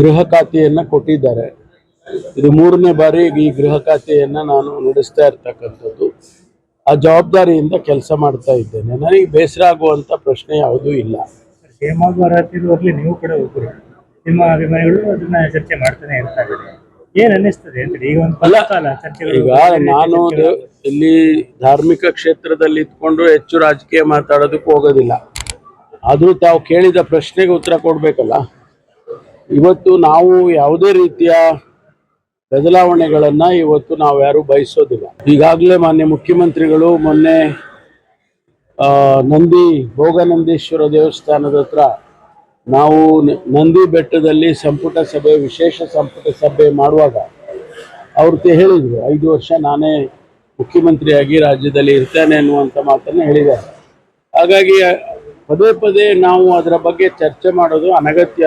ಗೃಹ ಖಾತೆಯನ್ನ ಕೊಟ್ಟಿದ್ದಾರೆ. ಇದು ಮೂರನೇ ಬಾರಿ ಈ ಗೃಹ ಖಾತೆಯನ್ನ ನಾನು ನಡೆಸ್ತಾ ಇರ್ತಕ್ಕಂಥದ್ದು. ಆ ಜವಾಬ್ದಾರಿಯಿಂದ ಕೆಲಸ ಮಾಡ್ತಾ ಇದ್ದೇನೆ. ನನಗೆ ಬೇಸರ ಆಗುವಂತ ಪ್ರಶ್ನೆ ಯಾವುದೂ ಇಲ್ಲ. ನೀವು ಕೂಡ ಒಬ್ಬರು ನಿಮ್ಮ ಅಭಿಮಾನಿಗಳು ಅದನ್ನ ಚರ್ಚೆ ಮಾಡ್ತಾನೆ ಇರ್ತಾರೆ ಏನ್ ಅನ್ನಿಸ್ತದೆ ಅಂತ ಈಗ ಒಂದು ಅಲ್ಲ, ಕಾಲ ಚರ್ಚೆಗಳು ಈಗ ನಾನು ಇಲ್ಲಿ ಧಾರ್ಮಿಕ ಕ್ಷೇತ್ರದಲ್ಲಿ ಇದ್ಕೊಂಡು ಹೆಚ್ಚು ರಾಜಕೀಯ ಮಾತಾಡೋದಕ್ಕೆ ಹೋಗೋದಿಲ್ಲ. ಆದ್ರೂ ತಾವು ಕೇಳಿದ ಪ್ರಶ್ನೆಗೆ ಉತ್ತರ ಕೊಡ್ಬೇಕಲ್ಲ? ಇವತ್ತು ನಾವು ಯಾವುದೇ ರೀತಿಯ ಬದಲಾವಣೆಗಳನ್ನ ಇವತ್ತು ನಾವು ಯಾರು ಬಯಸೋದಿಲ್ಲ. ಈಗಾಗಲೇ ಮಾನ್ಯ ಮುಖ್ಯಮಂತ್ರಿಗಳು ಮೊನ್ನೆ ನಂದಿ, ಭೋಗನಂದೀಶ್ವರ ದೇವಸ್ಥಾನದ ಹತ್ರ ನಾವು ನಂದಿ ಬೆಟ್ಟದಲ್ಲಿ ಸಂಪುಟ ಸಭೆ, ವಿಶೇಷ ಸಂಪುಟ ಸಭೆ ಮಾಡುವಾಗ ಅವ್ರು ಹೇಳಿದರು, ಐದು ವರ್ಷ ನಾನೇ ಮುಖ್ಯಮಂತ್ರಿಯಾಗಿ ರಾಜ್ಯದಲ್ಲಿ ಇರ್ತೇನೆ ಅನ್ನುವಂಥ ಮಾತನ್ನು ಹೇಳಿದ್ದಾರೆ. ಹಾಗಾಗಿ, ಪದೇ ಪದೇ ನಾವು ಅದರ ಬಗ್ಗೆ ಚರ್ಚೆ ಮಾಡೋದು ಅನಗತ್ಯ.